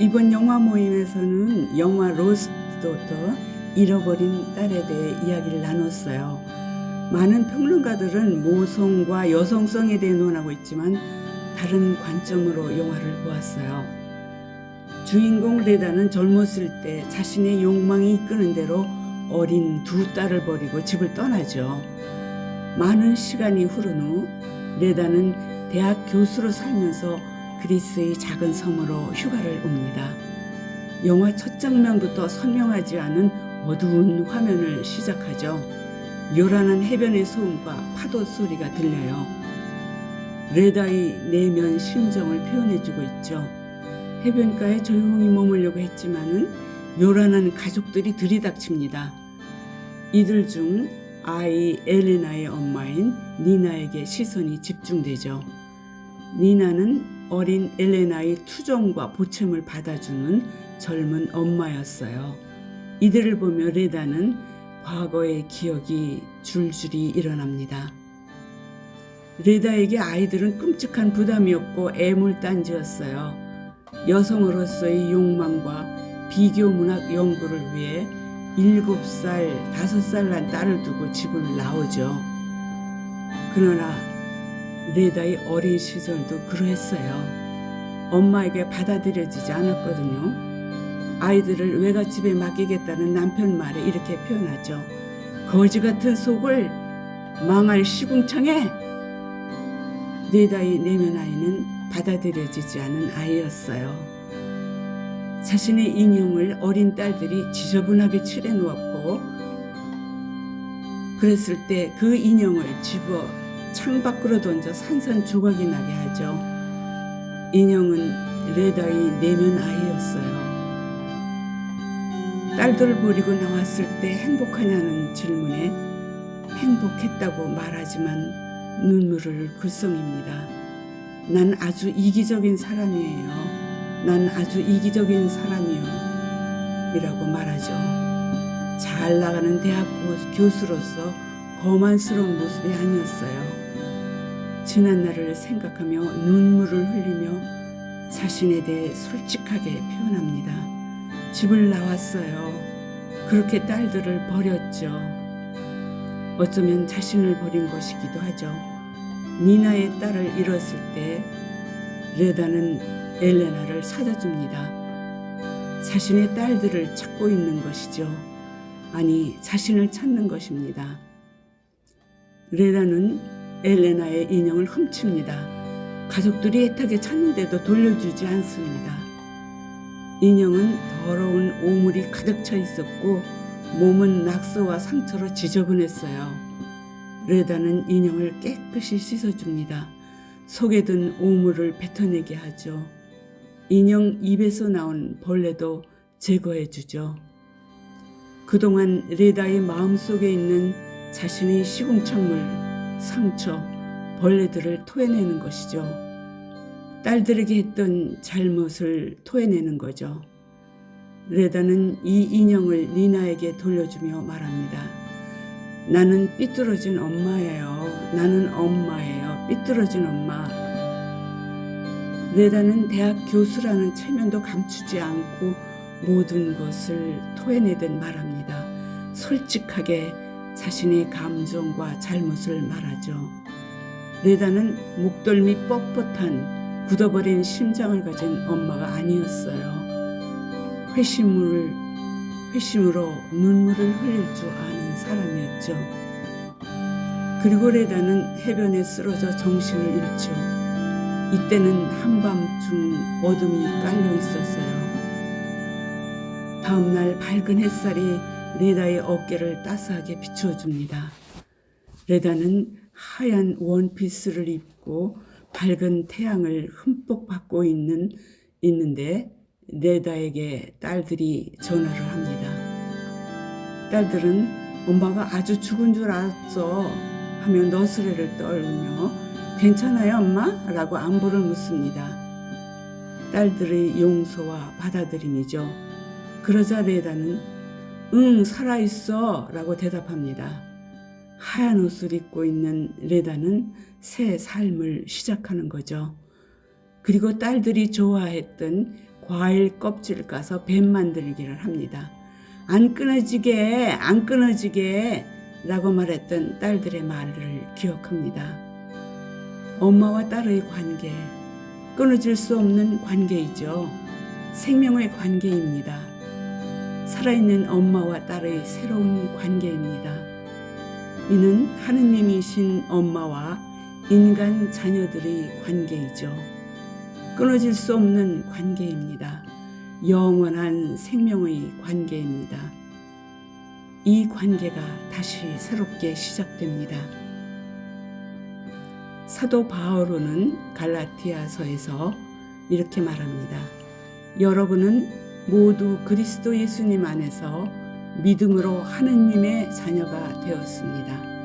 이번 영화 모임에서는 영화 로스트도터 잃어버린 딸에 대해 이야기를 나눴어요. 많은 평론가들은 모성과 여성성에 대해 논하고 있지만 다른 관점으로 영화를 보았어요. 주인공 레다는 젊었을 때 자신의 욕망이 이끄는 대로 어린 두 딸을 버리고 집을 떠나죠. 많은 시간이 흐른 후 레다는 대학 교수로 살면서 그리스의 작은 섬으로 휴가를 옵니다. 영화 첫 장면부터 선명하지 않은 어두운 화면을 시작하죠. 요란한 해변의 소음과 파도 소리가 들려요. 레다의 내면 심정을 표현해주고 있죠. 해변가에 조용히 머물려고 했지만은 요란한 가족들이 들이닥칩니다. 이들 중 아이 엘레나의 엄마인 니나에게 시선이 집중되죠. 니나는 어린 엘레나의 투정과 보탬을 받아주는 젊은 엄마였어요. 이들을 보며 레다는 과거의 기억이 줄줄이 일어납니다. 레다에게 아이들은 끔찍한 부담이었고 애물단지였어요. 여성으로서의 욕망과 비교 문학 연구를 위해 7살, 5살 난 딸을 두고 집을 나오죠. 그러나 레다의 어린 시절도 그러했어요. 엄마에게 받아들여지지 않았거든요. 아이들을 외갓집에 맡기겠다는 남편 말에 이렇게 표현하죠. 거지 같은 속을 망할 시궁창에 네다의 내면 아이는 받아들여지지 않은 아이였어요. 자신의 인형을 어린 딸들이 지저분하게 칠해 놓았고 그랬을 때 그 인형을 집어 창밖으로 던져 산산조각이 나게 하죠. 인형은 레다의 내면 아이였어요. 딸들을 버리고 나왔을 때 행복하냐는 질문에 행복했다고 말하지만 눈물을 글썽입니다. 난 아주 이기적인 사람이에요. 난 아주 이기적인 사람이요. 이라고 말하죠. 잘 나가는 대학 교수로서 거만스러운 모습이 아니었어요. 지난 날을 생각하며 눈물을 흘리며 자신에 대해 솔직하게 표현합니다. 집을 나왔어요. 그렇게 딸들을 버렸죠. 어쩌면 자신을 버린 것이기도 하죠. 니나의 딸을 잃었을 때 레다는 엘레나를 찾아줍니다. 자신의 딸들을 찾고 있는 것이죠. 아니, 자신을 찾는 것입니다. 레다는 엘레나의 인형을 훔칩니다. 가족들이 애타게 찾는데도 돌려주지 않습니다. 인형은 더러운 오물이 가득 차 있었고 몸은 낙서와 상처로 지저분했어요. 레다는 인형을 깨끗이 씻어줍니다. 속에 든 오물을 뱉어내게 하죠. 인형 입에서 나온 벌레도 제거해 주죠. 그동안 레다의 마음속에 있는 자신의 시궁창물, 상처, 벌레들을 토해내는 것이죠. 딸들에게 했던 잘못을 토해내는 거죠. 레다는 이 인형을 니나에게 돌려주며 말합니다. 나는 삐뚤어진 엄마예요. 나는 엄마예요. 삐뚤어진 엄마. 레다는 대학 교수라는 체면도 감추지 않고 모든 것을 토해내듯 말합니다. 솔직하게 자신의 감정과 잘못을 말하죠. 레다는 목덜미 뻣뻣한 굳어버린 심장을 가진 엄마가 아니었어요. 회심을 회심으로 눈물을 흘릴 줄 아는 사람이었죠. 그리고 레다는 해변에 쓰러져 정신을 잃죠. 이때는 한밤중 어둠이 깔려 있었어요. 다음날 밝은 햇살이 레다의 어깨를 따스하게 비추어줍니다. 레다는 하얀 원피스를 입고 밝은 태양을 흠뻑 받고 있는 있는데 레다에게 딸들이 전화를 합니다. 딸들은 엄마가 아주 죽은 줄 알았어 하며 너스레를 떨며 괜찮아요 엄마? 라고 안부를 묻습니다. 딸들의 용서와 받아들임이죠. 그러자 레다는 응 살아있어 라고 대답합니다. 하얀 옷을 입고 있는 레다는 새 삶을 시작하는 거죠. 그리고 딸들이 좋아했던 과일 껍질을 까서 뱀 만들기를 합니다. 안 끊어지게, 안 끊어지게 라고 말했던 딸들의 말을 기억합니다. 엄마와 딸의 관계, 끊어질 수 없는 관계이죠. 생명의 관계입니다. 살아있는 엄마와 딸의 새로운 관계입니다. 이는 하느님이신 엄마와 인간 자녀들의 관계이죠. 끊어질 수 없는 관계입니다. 영원한 생명의 관계입니다. 이 관계가 다시 새롭게 시작됩니다. 사도 바오로는 갈라티아서에서 이렇게 말합니다. 여러분은 모두 그리스도 예수님 안에서 믿음으로 하느님의 자녀가 되었습니다.